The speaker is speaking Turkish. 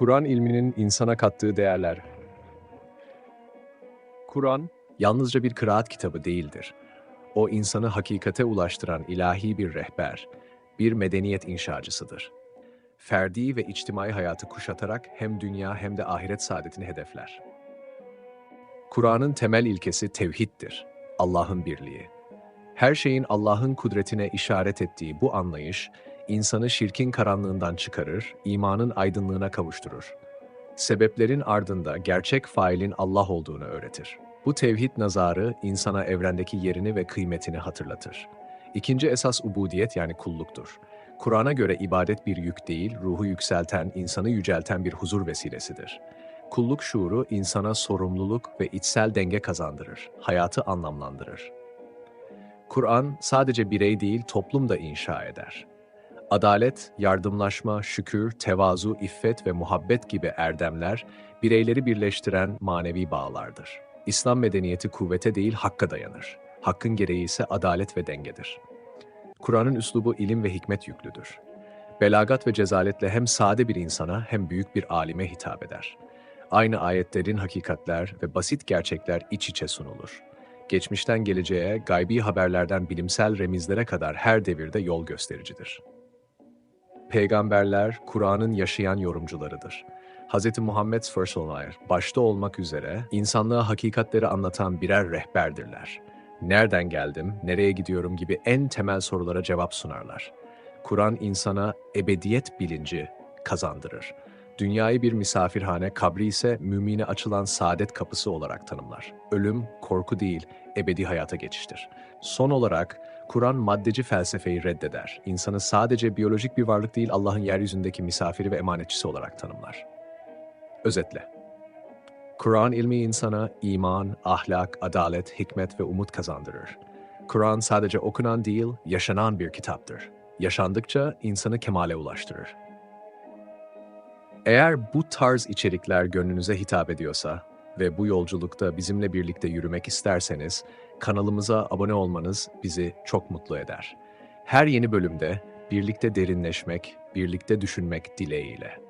Kur'an ilminin insana kattığı değerler. Kur'an yalnızca bir kıraat kitabı değildir. O insanı hakikate ulaştıran ilahi bir rehber, bir medeniyet inşacısıdır. Ferdi ve içtimai hayatı kuşatarak hem dünya hem de ahiret saadetini hedefler. Kur'an'ın temel ilkesi tevhiddir, Allah'ın birliği. Her şeyin Allah'ın kudretine işaret ettiği bu anlayış, insanı şirkin karanlığından çıkarır, imanın aydınlığına kavuşturur. Sebeplerin ardında gerçek failin Allah olduğunu öğretir. Bu tevhid nazarı insana evrendeki yerini ve kıymetini hatırlatır. İkinci esas ubudiyet yani kulluktur. Kur'an'a göre ibadet bir yük değil, ruhu yükselten, insanı yücelten bir huzur vesilesidir. Kulluk şuuru insana sorumluluk ve içsel denge kazandırır, hayatı anlamlandırır. Kur'an sadece birey değil toplum da inşa eder. Adalet, yardımlaşma, şükür, tevazu, iffet ve muhabbet gibi erdemler bireyleri birleştiren manevi bağlardır. İslam medeniyeti kuvvete değil hakka dayanır. Hakkın gereği ise adalet ve dengedir. Kur'an'ın üslubu ilim ve hikmet yüklüdür. Belagat ve cezaletle hem sade bir insana hem büyük bir alime hitap eder. Aynı ayetlerin hakikatler ve basit gerçekler iç içe sunulur. Geçmişten geleceğe, gaybi haberlerden bilimsel remizlere kadar her devirde yol göstericidir. Peygamberler, Kur'an'ın yaşayan yorumcularıdır. Hz. Muhammed Fırsolmayer, başta olmak üzere insanlığa hakikatleri anlatan birer rehberdirler. Nereden geldim, nereye gidiyorum gibi en temel sorulara cevap sunarlar. Kur'an insana ebediyet bilinci kazandırır. Dünyayı bir misafirhane, kabri ise mümine açılan saadet kapısı olarak tanımlar. Ölüm, korku değil, ebedi hayata geçiştir. Son olarak, Kur'an maddeci felsefeyi reddeder. İnsanı sadece biyolojik bir varlık değil, Allah'ın yeryüzündeki misafiri ve emanetçisi olarak tanımlar. Özetle, Kur'an ilmi insana iman, ahlak, adalet, hikmet ve umut kazandırır. Kur'an sadece okunan değil, yaşanan bir kitaptır. Yaşandıkça insanı kemale ulaştırır. Eğer bu tarz içerikler gönlünüze hitap ediyorsa ve bu yolculukta bizimle birlikte yürümek isterseniz, kanalımıza abone olmanız bizi çok mutlu eder. Her yeni bölümde birlikte derinleşmek, birlikte düşünmek dileğiyle.